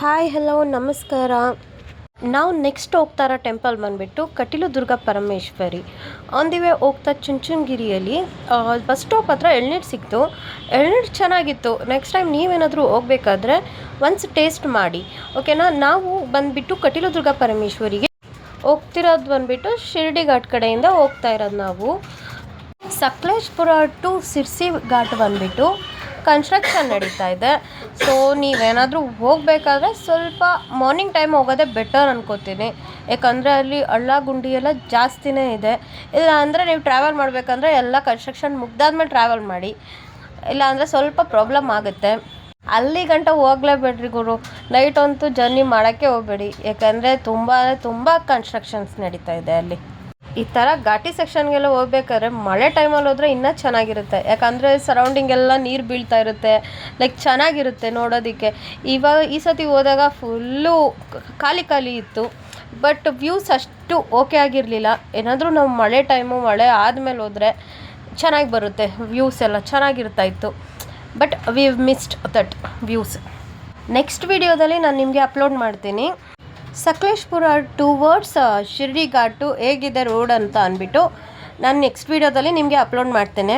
Hi hello ನಮಸ್ಕಾರ. ನಾವು next ಹೋಗ್ತಾರ ಟೆಂಪಲ್ ಬಂದುಬಿಟ್ಟು Kateel Durga Parameshwari. On the way ಹೋಗ್ತಾ ಚುಂಚುಂಗಿರಿಯಲ್ಲಿ ಬಸ್ ಸ್ಟಾಪ್ ಹತ್ರ ಎಳ್ನೀರು ಸಿಕ್ತು. ಎಳ್ನೀರು ಚೆನ್ನಾಗಿತ್ತು. ನೆಕ್ಸ್ಟ್ ಟೈಮ್ ನೀವೇನಾದರೂ ಹೋಗಬೇಕಾದ್ರೆ ಒನ್ಸ್ ಟೇಸ್ಟ್ ಮಾಡಿ. ಓಕೆನಾ ನಾವು ಬಂದುಬಿಟ್ಟು ಕಟೀಲು ದುರ್ಗ ಪರಮೇಶ್ವರಿಗೆ ಹೋಗ್ತಿರೋದು ಬಂದುಬಿಟ್ಟು ಶಿರ್ಡಿ ಘಾಟ್ ಕಡೆಯಿಂದ ಹೋಗ್ತಾ ಇರೋದು ನಾವು. ಸಕಲೇಶ್ಪುರ ಟು ಸಿರ್ಸಿ ಘಾಟ್ ಬಂದುಬಿಟ್ಟು ಕನ್ಸ್ಟ್ರಕ್ಷನ್ ನಡೀತಾ ಇದೆ. ಸೊ ನೀವೇನಾದರೂ ಹೋಗಬೇಕಾದ್ರೆ ಸ್ವಲ್ಪ ಮಾರ್ನಿಂಗ್ ಟೈಮ್ ಹೋಗೋದೇ ಬೆಟರ್ ಅನ್ಕೋತೀನಿ. ಯಾಕಂದರೆ ಅಲ್ಲಿ ಹಳ್ಳ ಗುಂಡಿ ಎಲ್ಲ ಜಾಸ್ತಿನೇ ಇದೆ. ಇಲ್ಲ ಅಂದರೆ ನೀವು ಟ್ರಾವೆಲ್ ಮಾಡಬೇಕಂದ್ರೆ ಎಲ್ಲ ಕನ್ಸ್ಟ್ರಕ್ಷನ್ ಮುಗ್ದಾದ್ಮೇಲೆ ಟ್ರಾವೆಲ್ ಮಾಡಿ. ಇಲ್ಲ ಅಂದರೆ ಸ್ವಲ್ಪ ಪ್ರಾಬ್ಲಮ್ ಆಗುತ್ತೆ. ಅಲ್ಲಿ ಗಂಟ ಹೋಗ್ಲೇಬೇಡ್ರಿ ಗುರು. ನೈಟ್ ಅಂತೂ ಜರ್ನಿ ಮಾಡೋಕ್ಕೆ ಹೋಗಬೇಡಿ. ಯಾಕಂದರೆ ತುಂಬ ತುಂಬ ಕನ್ಸ್ಟ್ರಕ್ಷನ್ಸ್ ನಡೀತಾ ಇದೆ ಅಲ್ಲಿ. ಈ ಥರ ಘಾಟಿ ಸೆಕ್ಷನ್ಗೆಲ್ಲ ಹೋಗ್ಬೇಕಾದ್ರೆ ಮಳೆ ಟೈಮಲ್ಲಿ ಹೋದರೆ ಇನ್ನೂ ಚೆನ್ನಾಗಿರುತ್ತೆ. ಯಾಕಂದರೆ ಸರೌಂಡಿಂಗ್ ಎಲ್ಲ ನೀರು ಬೀಳ್ತಾ ಇರುತ್ತೆ ಲೈಕ್ ಚೆನ್ನಾಗಿರುತ್ತೆ ನೋಡೋದಕ್ಕೆ. ಇವಾಗ ಈ ಸತಿ ಹೋದಾಗ ಫುಲ್ಲು ಖಾಲಿ ಖಾಲಿ ಇತ್ತು. ಬಟ್ ವ್ಯೂಸ್ ಅಷ್ಟು ಓಕೆ ಆಗಿರಲಿಲ್ಲ. ಏನಾದರೂ ನಾವು ಮಳೆ ಟೈಮು ಮಳೆ ಆದಮೇಲೆ ಹೋದರೆ ಚೆನ್ನಾಗಿ ಬರುತ್ತೆ ವ್ಯೂಸ್ ಎಲ್ಲ ಚೆನ್ನಾಗಿರ್ತಾ ಇತ್ತು but we missed that views next ವಿಡಿಯೋದಲ್ಲಿ ನಾನು ನಿಮಗೆ ಅಪ್ಲೋಡ್ ಮಾಡ್ತೀನಿ. ಸಕಲೇಶ್ಪುರ ಟುವರ್ಡ್ಸ್ ಶಿರ್ಡಿ ಘಾಟು ಹೇಗಿದೆ ರೋಡ್ ಅಂತ ಅಂದ್ಬಿಟ್ಟು ನಾನು ನೆಕ್ಸ್ಟ್ ವೀಡಿಯೋದಲ್ಲಿ ನಿಮಗೆ ಅಪ್ಲೋಡ್ ಮಾಡ್ತೇನೆ.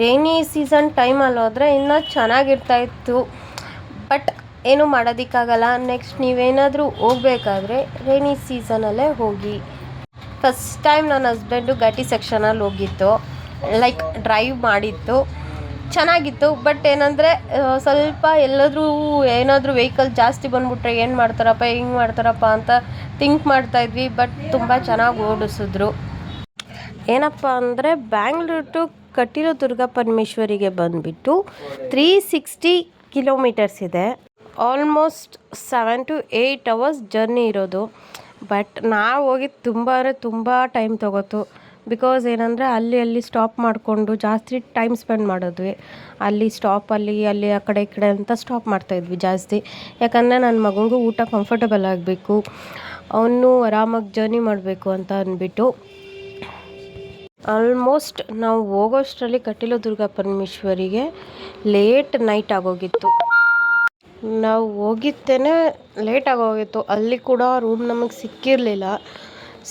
ರೈನಿ ಸೀಸನ್ ಟೈಮಲ್ಲಿ ಹೋದರೆ ಇನ್ನೂ ಚೆನ್ನಾಗಿರ್ತಾ ಇತ್ತು. ಬಟ್ ಏನೂ ಮಾಡೋದಕ್ಕಾಗಲ್ಲ. ನೆಕ್ಸ್ಟ್ ನೀವೇನಾದರೂ ಹೋಗಬೇಕಾದ್ರೆ ರೈನಿ ಸೀಸನಲ್ಲೇ ಹೋಗಿ. ಫಸ್ಟ್ ಟೈಮ್ ನನ್ನ ಹಸ್ಬೆಂಡು ಘಾಟಿ ಸೆಕ್ಷನಲ್ಲಿ ಹೋಗಿತ್ತು ಲೈಕ್ ಡ್ರೈವ್ ಮಾಡಿತ್ತು ಚೆನ್ನಾಗಿತ್ತು. ಬಟ್ ಏನಂದರೆ ಸ್ವಲ್ಪ ಎಲ್ಲಾದರೂ ಏನಾದರೂ ವೆಹಿಕಲ್ ಜಾಸ್ತಿ ಬಂದುಬಿಟ್ರೆ ಏನು ಮಾಡ್ತಾರಪ್ಪ, ಹೆಂಗೆ ಮಾಡ್ತಾರಪ್ಪ ಅಂತ ಥಿಂಕ್ ಮಾಡ್ತಾಯಿದ್ವಿ ಬಟ್ ತುಂಬ ಚೆನ್ನಾಗಿ ಓಡಿಸಿದ್ರು. ಏನಪ್ಪ ಅಂದರೆ ಬ್ಯಾಂಗ್ಳೂರು ಟು ಕಟೀಲು ದುರ್ಗಾ ಪರಮೇಶ್ವರಿಗೆ ಬಂದುಬಿಟ್ಟು ತ್ರೀ ಸಿಕ್ಸ್ಟಿ ಕಿಲೋಮೀಟರ್ಸ್ ಇದೆ. Almost seven to eight hours journey ಇರೋದು. ಬಟ್ ನಾವು ಹೋಗಿದ್ದು ತುಂಬ ಅಂದರೆ ತುಂಬ ಟೈಮ್ ತೊಗೋತು. ಬಿಕಾಸ್ ಏನಂದರೆ ಅಲ್ಲಿ ಅಲ್ಲಿ ಸ್ಟಾಪ್ ಮಾಡಿಕೊಂಡು ಜಾಸ್ತಿ ಟೈಮ್ ಸ್ಪೆಂಡ್ ಮಾಡಿದ್ವಿ. ಅಲ್ಲಿ ಸ್ಟಾಪಲ್ಲಿ ಅಲ್ಲಿ ಆ ಕಡೆ ಈ ಕಡೆ ಅಂತ ಸ್ಟಾಪ್ ಮಾಡ್ತಾಯಿದ್ವಿ ಜಾಸ್ತಿ. ಯಾಕಂದರೆ ನನ್ನ ಮಗನಿಗೂ ಊಟ ಕಂಫರ್ಟಬಲ್ ಆಗಬೇಕು. ಅವನು ಆರಾಮಾಗಿ ಜರ್ನಿ ಮಾಡಬೇಕು ಅಂತ ಅಂದ್ಬಿಟ್ಟು ಆಲ್ಮೋಸ್ಟ್ ನಾವು ಹೋಗೋಷ್ಟರಲ್ಲಿ ಕಟೀಲು ದುರ್ಗಾ ಪರಮೇಶ್ವರಿಗೆ ಲೇಟ್ ನೈಟ್ ಆಗೋಗಿತ್ತು. ನಾವು ಹೋಗಿದ್ದೇನೆ ಲೇಟ್ ಆಗೋಗಿತ್ತು. ಅಲ್ಲಿ ಕೂಡ ರೂಮ್ ನಮಗೆ ಸಿಕ್ಕಿರಲಿಲ್ಲ.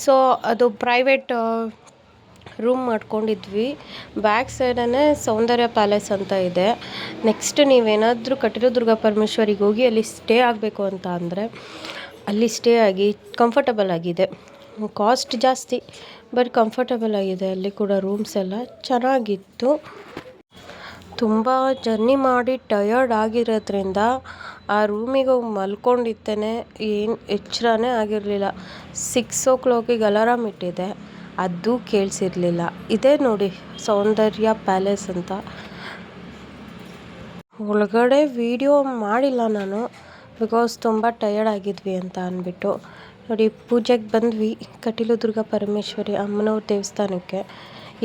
ಸೊ ಅದು ಪ್ರೈವೇಟ್ ರೂಮ್ ಮಾಡ್ಕೊಂಡಿದ್ವಿ. ಬ್ಯಾಕ್ ಸೈಡನ್ನೇ ಸೌಂದರ್ಯ ಪ್ಯಾಲೇಸ್ ಅಂತ ಇದೆ. ನೆಕ್ಸ್ಟ್ ನೀವೇನಾದರೂ ಕಟೀಲು ದುರ್ಗಾ ಪರಮೇಶ್ವರಿಗೆ ಹೋಗಿ ಅಲ್ಲಿ ಸ್ಟೇ ಆಗಬೇಕು ಅಂತ ಅಂದರೆ ಅಲ್ಲಿ ಸ್ಟೇ ಆಗಿ ಕಂಫರ್ಟಬಲ್ ಆಗಿದೆ. ಕಾಸ್ಟ್ ಜಾಸ್ತಿ ಬಟ್ ಕಂಫರ್ಟಬಲ್ ಆಗಿದೆ. ಅಲ್ಲಿ ಕೂಡ ರೂಮ್ಸ್ ಎಲ್ಲ ಚೆನ್ನಾಗಿತ್ತು. ತುಂಬ ಜರ್ನಿ ಮಾಡಿ ಟಯರ್ಡ್ ಆಗಿರೋದ್ರಿಂದ ಆ ರೂಮಿಗೆ ಹೋಗಿ ಮಲ್ಕೊಂಡಿದ್ದೇನೆ ಏನು ಎಚ್ಚರನೇ ಆಗಿರಲಿಲ್ಲ. ಸಿಕ್ಸ್ ಓ ಕ್ಲಾಕಿಗೆ ಅಲಾರಾಮ್ ಇಟ್ಟಿದ್ದೆ ಅದು ಕೇಳಿಸಿರ್ಲಿಲ್ಲ. ಇದೇ ನೋಡಿ, ಸೌಂದರ್ಯ ಪ್ಯಾಲೇಸ್ ಅಂತ. ಒಳಗಡೆ ವಿಡಿಯೋ ಮಾಡಿಲ್ಲ ನಾನು, ಬಿಕಾಸ್ ತುಂಬ ಟಯರ್ಡ್ ಆಗಿದ್ವಿ ಅಂತ ಅಂದ್ಬಿಟ್ಟು ನೋಡಿ, ಪೂಜೆಗೆ ಬಂದ್ವಿ, ಕಟೀಲು ದುರ್ಗಾ ಪರಮೇಶ್ವರಿ ಅಮ್ಮನವ್ರ ದೇವಸ್ಥಾನಕ್ಕೆ.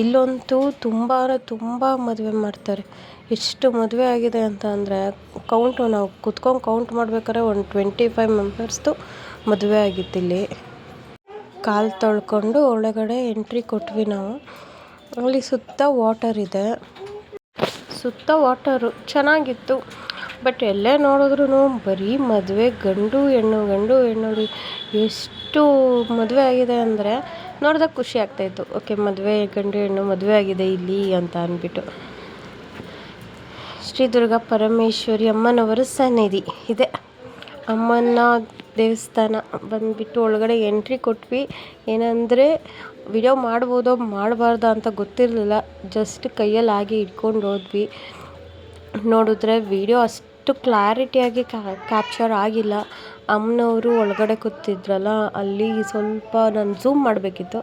ಇಲ್ಲಂತೂ ತುಂಬ ತುಂಬ ಮದುವೆ ಮಾಡ್ತಾರೆ. ಎಷ್ಟು ಮದುವೆ ಆಗಿದೆ ಅಂತ ಅಂದರೆ ಕೌಂಟು ನಾವು ಕುತ್ಕೊಂಡು ಕೌಂಟ್ ಮಾಡ್ಬೇಕಾದ್ರೆ ಒಂದು ಟ್ವೆಂಟಿ ಫೈವ್ ಮೆಂಬರ್ಸ್ದು ಮದುವೆ ಆಗಿತ್ತಿಲ್ಲಿ ಕಾಲು ತೊಳ್ಕೊಂಡು ಒಳಗಡೆ ಎಂಟ್ರಿ ಕೊಟ್ವಿ ನಾವು. ಅಲ್ಲಿ ಸುತ್ತ ವಾಟರ್ ಇದೆ. ಸುತ್ತ ವಾಟರು ಚೆನ್ನಾಗಿತ್ತು. ಬಟ್ ಎಲ್ಲೇ ನೋಡಿದ್ರು ಬರೀ ಮದುವೆ ಗಂಡು, ಹೆಣ್ಣು ಗಂಡು ಹೆಣ್ಣು ಎಷ್ಟು ಮದುವೆ ಆಗಿದೆ ಅಂದರೆ ನೋಡಿದಾಗ ಖುಷಿ ಆಗ್ತಾಯಿತ್ತು ಓಕೆ, ಮದುವೆ ಗಂಡು, ಹೆಣ್ಣು ಮದುವೆ ಆಗಿದೆ ಇಲ್ಲಿ ಅಂತ ಅಂದ್ಬಿಟ್ಟು. ಶ್ರೀ ದುರ್ಗಾ ಪರಮೇಶ್ವರಿ ಅಮ್ಮನವರ ಸನ್ನಿಧಿ ಇದೆ. ಅಮ್ಮನ ದೇವಸ್ಥಾನ ಬಂದುಬಿಟ್ಟು ಒಳಗಡೆ ಎಂಟ್ರಿ ಕೊಟ್ವಿ. ಏನಂದರೆ ವಿಡಿಯೋ ಮಾಡ್ಬೋದೋ ಮಾಡಬಾರ್ದಾ ಅಂತ ಗೊತ್ತಿರಲಿಲ್ಲ. ಜಸ್ಟ್ ಕೈಯಲ್ಲಿ ಆಗಿ ಇಟ್ಕೊಂಡು ಹೋದ್ವಿ. ನೋಡಿದ್ರೆ ವಿಡಿಯೋ ಅಷ್ಟು ಕ್ಲಾರಿಟಿಯಾಗಿ ಕ್ಯಾಪ್ಚರ್ ಆಗಿಲ್ಲ. ಅಮ್ಮನವರು ಒಳಗಡೆ ಕೂತಿದ್ರಲ್ಲ, ಅಲ್ಲಿ ಸ್ವಲ್ಪ ನಾನು ಝೂಮ್ ಮಾಡಬೇಕಿತ್ತು.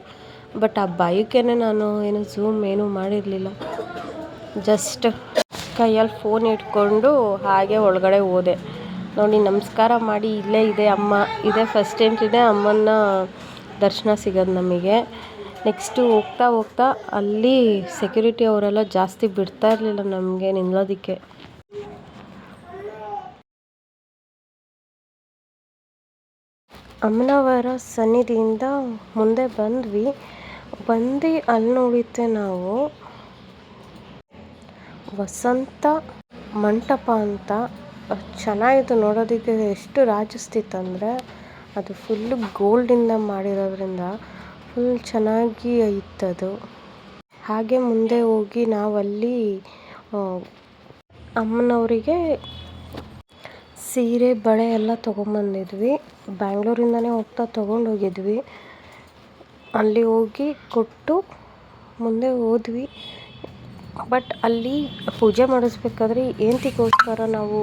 ಬಟ್ ಆ ಭಯಕ್ಕೇ ನಾನು ಏನು ಝೂಮ್ ಏನೂ ಮಾಡಿರಲಿಲ್ಲ. ಜಸ್ಟ್ ಕೈಯಲ್ಲಿ ಫೋನ್ ಇಟ್ಕೊಂಡು ಹಾಗೆ ಒಳಗಡೆ ಹೋದೆ. ನೋಡಿ, ನಮಸ್ಕಾರ ಮಾಡಿ, ಇಲ್ಲೇ ಇದೆ ಅಮ್ಮ. ಇದೇ ಫಸ್ಟ್ ಎಂಟ್ರಿನೇ ಅಮ್ಮನ ದರ್ಶನ ಸಿಗೋದು ನಮಗೆ. ನೆಕ್ಸ್ಟು ಹೋಗ್ತಾ ಹೋಗ್ತಾ ಅಲ್ಲಿ ಸೆಕ್ಯೂರಿಟಿ ಅವರೆಲ್ಲ ಜಾಸ್ತಿ ಬಿಡ್ತಾ ಇರಲಿಲ್ಲ ನಮಗೆ ನಿಲ್ಲೋದಕ್ಕೆ ಅಮ್ಮನವರ ಸನ್ನಿಧಿಯಿಂದ ಮುಂದೆ ಬಂದ್ವಿ. ಬಂದು ಅಲ್ಲಿ ನೋಡಿದ್ದೆ ನಾವು. ವಸಂತ ಮಂಟಪ ಅಂತ. ಚೆನ್ನಾಗಿತ್ತು ನೋಡೋದಕ್ಕೆ. ಎಷ್ಟು ರಾಜಿಸ್ತಿತ್ತಂದರೆ ಅದು ಫುಲ್ಲು ಗೋಲ್ಡಿಂದ ಮಾಡಿರೋದ್ರಿಂದ ಫುಲ್ ಚೆನ್ನಾಗಿ ಇತ್ತದು ಹಾಗೆ ಮುಂದೆ ಹೋಗಿ ನಾವಲ್ಲಿ ಅಮ್ಮನವರಿಗೆ ಸೀರೆ, ಬಳೆ ಎಲ್ಲ ತೊಗೊಂಬಂದಿದ್ವಿ. ಬ್ಯಾಂಗ್ಳೂರಿಂದನೇ ಹೋಗ್ತಾ ತೊಗೊಂಡೋಗಿದ್ವಿ. ಅಲ್ಲಿ ಹೋಗಿ ಕೊಟ್ಟು ಮುಂದೆ ಹೋದ್ವಿ. ಬಟ್ ಅಲ್ಲಿ ಪೂಜೆ ಮಾಡಿಸ್ಬೇಕಾದ್ರೆ ಏನಕ್ಕೋಸ್ಕರ ನಾವು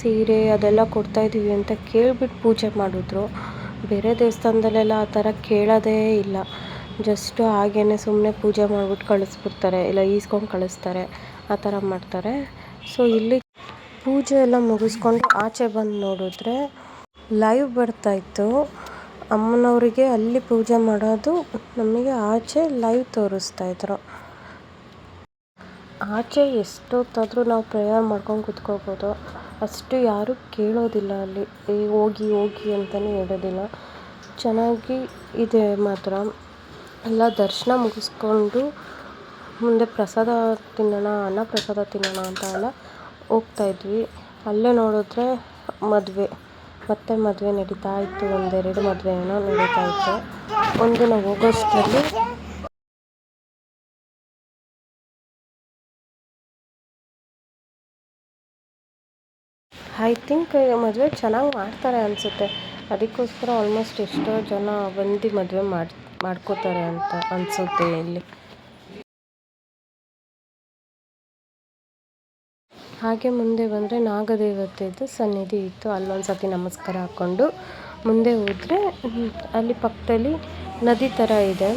ಸೀರೆ ಅದೆಲ್ಲ ಕೊಡ್ತಾ ಇದ್ದೀವಿ ಅಂತ ಕೇಳ್ಬಿಟ್ಟು ಪೂಜೆ ಮಾಡಿದ್ರು. ಬೇರೆ ದೇವಸ್ಥಾನದಲ್ಲೆಲ್ಲ ಆ ಥರ ಕೇಳೋದೇ ಇಲ್ಲ. ಜಸ್ಟ್ ಹಾಗೇ ಸುಮ್ಮನೆ ಪೂಜೆ ಮಾಡಿಬಿಟ್ಟು ಕಳಿಸ್ಬಿಡ್ತಾರೆ, ಇಲ್ಲ ಈಸ್ಕೊಂಡು ಕಳಿಸ್ತಾರೆ, ಆ ಥರ ಮಾಡ್ತಾರೆ. ಸೊ ಇಲ್ಲಿ ಪೂಜೆ ಎಲ್ಲ ಮುಗಿಸ್ಕೊಂಡು ಆಚೆ ಬಂದು ನೋಡಿದ್ರೆ ಲೈವ್ ಬರ್ತಾಯಿತ್ತು ಅಮ್ಮನವರಿಗೆ ಅಲ್ಲಿ ಪೂಜೆ ಮಾಡೋದು ನಮಗೆ ಆಚೆ ಲೈವ್ ತೋರಿಸ್ತಾ ತೋರಿಸ್ತಾಯಿದ್ರು ಆಚೆ ಎಷ್ಟೊತ್ತಾದರೂ ನಾವು ಪ್ರೇಯರ್ ಮಾಡ್ಕೊಂಡು ಕುತ್ಕೋಬೋದು ಅಷ್ಟು ಯಾರೂ ಕೇಳೋದಿಲ್ಲ ಅಲ್ಲಿ. ಏ, ಹೋಗಿ ಹೋಗಿ ಅಂತಲೇ ಹೇಳೋದಿಲ್ಲ. ಚೆನ್ನಾಗಿ ಇದೆ ಮಾತ್ರ. ಎಲ್ಲ ದರ್ಶನ ಮುಗಿಸ್ಕೊಂಡು ಮುಂದೆ ಪ್ರಸಾದ ತಿನ್ನೋಣ, ಅನ್ನ ಪ್ರಸಾದ ತಿನ್ನೋಣ ಅಂತ ಎಲ್ಲ ಹೋಗ್ತಾಯಿದ್ವಿ ಅಲ್ಲೇ ನೋಡಿದ್ರೆ ಮದುವೆ. ಮತ್ತೆ ಮದುವೆ ನಡೀತಾ ಇತ್ತು. ಒಂದೆರಡು ಮದುವೆ ಏನೋ ನಡೀತಾ ಇತ್ತು. ಒಂದು ನಾವು ಹೋಗೋಷ್ಟರಲ್ಲಿ ಐ ಥಿಂಕ್ ಮದುವೆ ಚೆನ್ನಾಗಿ ಮಾಡ್ತಾರೆ ಅನಿಸುತ್ತೆ. ಅದಕ್ಕೋಸ್ಕರ ಆಲ್ಮೋಸ್ಟ್ ಎಷ್ಟೋ ಜನ ಬಂದು ಮದುವೆ ಮಾಡಿ, ಮಾಡ್ಕೋತಾರೆ ಅಂತ ಅನಿಸುತ್ತೆ ಇಲ್ಲಿ. ಹಾಗೆ ಮುಂದೆ ಬಂದರೆ ನಾಗದೇವತೆದು ಸನ್ನಿಧಿ ಇತ್ತು. ಅಲ್ಲೊಂದು ಸತಿ ನಮಸ್ಕಾರ ಹಾಕ್ಕೊಂಡು ಮುಂದೆ ಹೋದರೆ ಅಲ್ಲಿ ಪಕ್ಕದಲ್ಲಿ ನದಿ ಥರ ಇದೆ.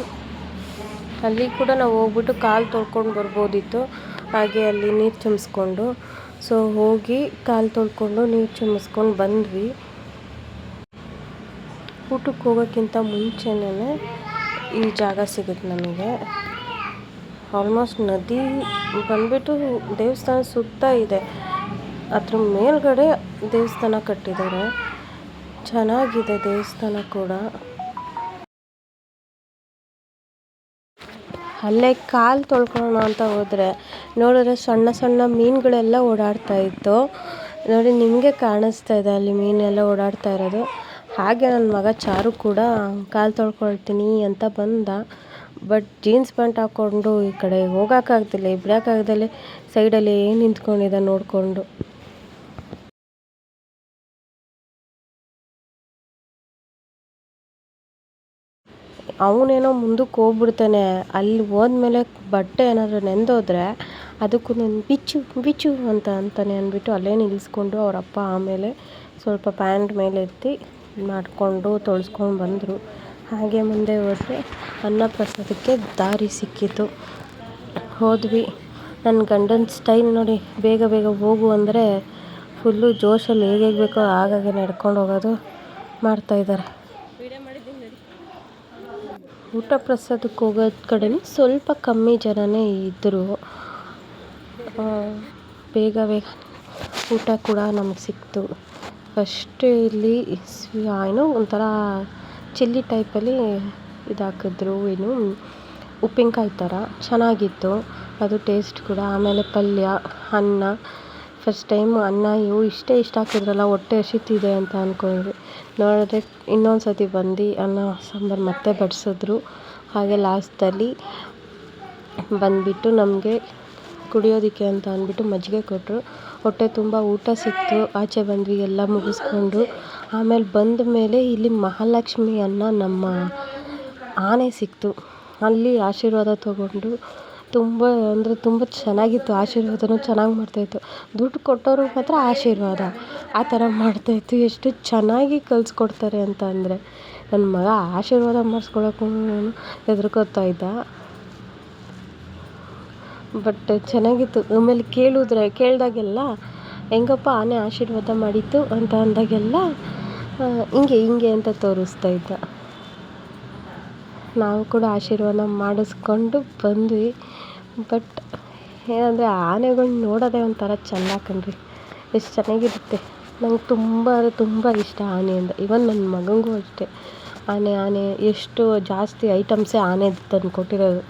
ಅಲ್ಲಿ ಕೂಡ ನಾವು ಹೋಗ್ಬಿಟ್ಟು ಕಾಲು ತೊಳ್ಕೊಂಡು ಬರ್ಬೋದಿತ್ತು. ಹಾಗೆ ಅಲ್ಲಿ ನೀರು ತುಂಬಿಸ್ಕೊಂಡು. ಸೊ ಹೋಗಿ ಕಾಲು ತೊಳ್ಕೊಂಡು ನೀರು ಚುಮ್ಮಿಸ್ಕೊಂಡು ಬಂದ್ವಿ. ಊಟಕ್ಕೆ ಹೋಗೋಕ್ಕಿಂತ ಮುಂಚೆನೇ ಈ ಜಾಗ ಸಿಗುತ್ತೆ ನಮಗೆ. ಆಲ್ಮೋಸ್ಟ್ ನದಿ ಬಂದ್ಬಿಟ್ಟು ದೇವಸ್ಥಾನ ಸುತ್ತ ಇದೆ. ಅದ್ರ ಮೇಲ್ಗಡೆ ದೇವಸ್ಥಾನ ಕಟ್ಟಿದ್ದಾರೆ. ಚೆನ್ನಾಗಿದೆ ದೇವಸ್ಥಾನ ಕೂಡ. ಅಲ್ಲೇ ಕಾಲು ತೊಳ್ಕೊಳ್ಳೋಣ ಅಂತ ಹೋದರೆ ನೋಡಿದ್ರೆ ಸಣ್ಣ ಸಣ್ಣ ಮೀನುಗಳೆಲ್ಲ ಓಡಾಡ್ತಾ ಇತ್ತು. ನೋಡಿ, ನಿಮಗೆ ಕಾಣಿಸ್ತಾ ಇದೆ ಅಲ್ಲಿ ಮೀನೆಲ್ಲ ಓಡಾಡ್ತಾ ಇರೋದು. ಹಾಗೆ ನನ್ನ ಮಗ ಚಾರು ಕೂಡ ಕಾಲು ತೊಳ್ಕೊಳ್ತೀನಿ ಅಂತ ಬಂದ. ಬಟ್ ಜೀನ್ಸ್ ಪ್ಯಾಂಟ್ ಹಾಕ್ಕೊಂಡು ಈ ಕಡೆ ಹೋಗೋಕ್ಕಾಗ್ದಿಲ್ಲ ಬಿಡೋಕ್ಕಾಗ್ದಲೆ ಸೈಡಲ್ಲಿ ನಿಂತ್ಕೊಂಡಿದ್ದ ನೋಡಿಕೊಂಡು. ಅವನೇನೋ ಮುಂದಕ್ಕೆ ಹೋಗ್ಬಿಡ್ತಾನೆ. ಅಲ್ಲಿ ಹೋದ್ಮೇಲೆ ಬಟ್ಟೆ ಏನಾದರೂ ನೆಂದೋದ್ರೆ ಅದಕ್ಕೂ ನಾನು ಬಿಚ್ಚು ಬಿಚ್ಚು ಅಂತ ಅಂತಾನೆ ಅಂದ್ಬಿಟ್ಟು ಅಲ್ಲೇ ನಿಲ್ಲಿಸ್ಕೊಂಡು ಅವ್ರ ಅಪ್ಪ ಆಮೇಲೆ ಸ್ವಲ್ಪ ಪ್ಯಾಂಟ್ ಮೇಲೆ ಎತ್ತಿ ಮಾಡಿಕೊಂಡು ತೊಳ್ಸ್ಕೊಂಡು ಬಂದರು. ಹಾಗೆ ಮುಂದೆ ಹೋದರೆ ಅನ್ನಪ್ರಸಾದಕ್ಕೆ ದಾರಿ ಸಿಕ್ಕಿತು. ಹೋದ್ವಿ. ನನ್ನ ಗಂಡನ ಸ್ಟೈಲ್ ನೋಡಿ, ಬೇಗ ಬೇಗ ಹೋಗು ಅಂದರೆ ಫುಲ್ಲು ಜೋಶಲ್ಲಿ ಹೇಗೆ ಬೇಕೋ ಹಾಗಾಗೆ ನಡ್ಕೊಂಡು ಹೋಗೋದು ಮಾಡ್ತಾಯಿದ್ದಾರೆ ಊಟ ಪ್ರಸಾದಕ್ಕೆ ಹೋಗೋದು ಕಡೆನೇ ಸ್ವಲ್ಪ ಕಮ್ಮಿ ಜನನೇ ಇದ್ದರು ಬೇಗ ಬೇಗ ಊಟ ಕೂಡ ನಮ್ಗೆ ಸಿಕ್ತು. ಫಸ್ಟ್ ಇಲ್ಲಿ ಏನೋ ಒಂಥರ ಚಿಲ್ಲಿ ಟೈಪಲ್ಲಿ ಇದಾಕಿದ್ರು. ಏನು, ಉಪ್ಪಿನಕಾಯಿ ಥರ ಚೆನ್ನಾಗಿತ್ತು. ಅದು ಟೇಸ್ಟ್ ಕೂಡ. ಆಮೇಲೆ ಪಲ್ಯ, ಅನ್ನ. ಫಸ್ಟ್ ಟೈಮ್ ಅನ್ನ ಇವು ಇಷ್ಟೇ ಇಷ್ಟ ಹಾಕಿದ್ರಲ್ಲ, ಹೊಟ್ಟೆ ಹಸಿತಿದೆ ಅಂತ ಅಂದ್ಕೊಂಡ್ವಿ ನೋಡಿದ್ರೆ ಇನ್ನೊಂದು ಸತಿ ಬಂದು ಅನ್ನ, ಸಾಂಬಾರು ಮತ್ತೆ ಬಡಿಸಿದ್ರು. ಹಾಗೆ ಲಾಸ್ಟಲ್ಲಿ ಬಂದುಬಿಟ್ಟು ನಮಗೆ ಕುಡಿಯೋದಕ್ಕೆ ಅಂತ ಅಂದ್ಬಿಟ್ಟು ಮಜ್ಜಿಗೆ ಕೊಟ್ಟರು. ಹೊಟ್ಟೆ ತುಂಬ ಊಟ ಸಿಕ್ತು. ಆಚೆ ಬಂದ್ವಿ, ಎಲ್ಲ ಮುಗಿಸ್ಕೊಂಡು. ಆಮೇಲೆ ಬಂದ ಮೇಲೆ ಇಲ್ಲಿ ಮಹಾಲಕ್ಷ್ಮಿ ಅನ್ನ ನಮ್ಮ ಆನೆ ಸಿಕ್ತು. ಅಲ್ಲಿ ಆಶೀರ್ವಾದ ತೊಗೊಂಡು ತುಂಬ, ಅಂದರೆ ತುಂಬ ಚೆನ್ನಾಗಿತ್ತು, ಆಶೀರ್ವಾದನೂ ಚೆನ್ನಾಗಿ ಮಾಡ್ತಾಯಿತ್ತು. ದುಡ್ಡು ಕೊಟ್ಟೋರು ಮಾತ್ರ ಆಶೀರ್ವಾದ. ಆ ಥರ ಮಾಡ್ತಾಯಿತ್ತು. ಎಷ್ಟು ಚೆನ್ನಾಗಿ ಕಲಿಸ್ಕೊಡ್ತಾರೆ ಅಂತ ಅಂದರೆ ನನ್ನ ಮಗ ಆಶೀರ್ವಾದ ಮಾಡಿಸ್ಕೊಳಕ್ಕೂ ಹೆದ್ರ್ಕೊತಾ ಇದ್ದ. ಬಟ್ ಚೆನ್ನಾಗಿತ್ತು. ಆಮೇಲೆ ಕೇಳಿದ್ರೆ, ಕೇಳಿದಾಗೆಲ್ಲ, ಹೆಂಗಪ್ಪ, ಆನೆ ಆಶೀರ್ವಾದ ಮಾಡಿತ್ತು? ಅಂತ ಅಂದಾಗೆಲ್ಲ ಹಿಂಗೆ ಹಿಂಗೆ ಅಂತ ತೋರಿಸ್ತಾ ಇದ್ದ. ನಾವು ಕೂಡ ಆಶೀರ್ವಾದ ಮಾಡಿಸ್ಕೊಂಡು ಬಂದ್ವಿ. ಬಟ್ ಏನಂದರೆ ಆನೆಗಳ್ನ ನೋಡೋದೇ ಒಂಥರ ಚೆಂದ ಕಣ್ರಿ. ಎಷ್ಟು ಚೆನ್ನಾಗಿರುತ್ತೆ. ನಂಗೆ ತುಂಬ ಅಂದರೆ ತುಂಬ ಇಷ್ಟ ಆನೆ ಅಂದರೆ. ಇವನ್ ನನ್ನ ಮಗನಿಗೂ ಅಷ್ಟೇ. ಆನೆ ಆನೆ, ಎಷ್ಟು ಜಾಸ್ತಿ ಐಟಮ್ಸೇ ಆನೆ ತಂದು ಕೊಟ್ಟಿರೋದು.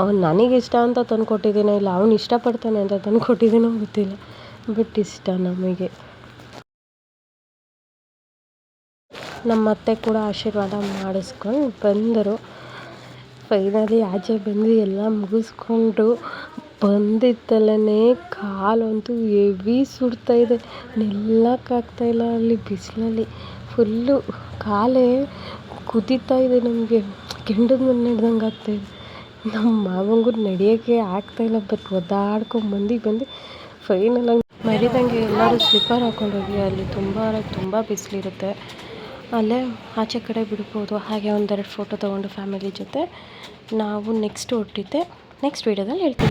ಅವ್ನು ನನಗೆ ಇಷ್ಟ ಅಂತ ತಂದು ಕೊಟ್ಟಿದ್ದೀನೋ ಇಲ್ಲ, ಅವ್ನು ಇಷ್ಟಪಡ್ತಾನೆ ಅಂತ ತಂದು ಕೊಟ್ಟಿದ್ದೀನೋ ಗೊತ್ತಿಲ್ಲ. ಬಟ್ ಇಷ್ಟ ನಮಗೆ. ನಮ್ಮ ಅತ್ತೆ ಕೂಡ ಆಶೀರ್ವಾದ ಮಾಡಿಸ್ಕೊಂಡು ಬಂದರು. ಫೈನಲಿ ಆಚೆ ಬಂದು ಎಲ್ಲ ಮುಗಿಸ್ಕೊಂಡು ಬಂದಿದ್ದಲ್ಲೇ ಕಾಲಂತೂ ಹೆವಿ ಸುಡ್ತಾಯಿದೆ ನಿಲ್ಲಕ್ಕಾಗ್ತಾಯಿಲ್ಲ ಅಲ್ಲಿ ಬಿಸಿಲಲ್ಲಿ. ಫುಲ್ಲು ಕಾಲೇ ಕುದೀತಾ ಇದೆ ನಮಗೆ. ಕೆಂಡದ ಮೇಲೆ ನಡೆದಂಗೆ ಆಗ್ತಾಯಿದೆ ನಮ್ಮ ಮಾವಂಗೂ ನಡೆಯೋಕ್ಕೆ ಆಗ್ತಾಯಿಲ್ಲ ಬಟ್ ಒದ್ದಾಡ್ಕೊಂಡು ಬಂದು ಬಂದು ಫೈನಲಾಗಿ ಮರಿದಂಗೆ ಎಲ್ಲರೂ ಸ್ಲಿಪ್ಪರ್ ಹಾಕ್ಕೊಂಡೋಗಿ ಅಲ್ಲಿ ತುಂಬ ತುಂಬ ಬಿಸಿಲಿರುತ್ತೆ. ಅಲ್ಲೇ ಆಚೆ ಕಡೆ ಬಿಡ್ಬೋದು. ಹಾಗೆ ಒಂದೆರಡು ಫೋಟೋ ತೊಗೊಂಡು ಫ್ಯಾಮಿಲಿ ಜೊತೆ. ನಾವು ನೆಕ್ಸ್ಟ್ ಹೊರಟಿದ್ದೆ. ನೆಕ್ಸ್ಟ್ ವೀಡಿಯೋದಲ್ಲಿ ಹೇಳ್ತೀನಿ.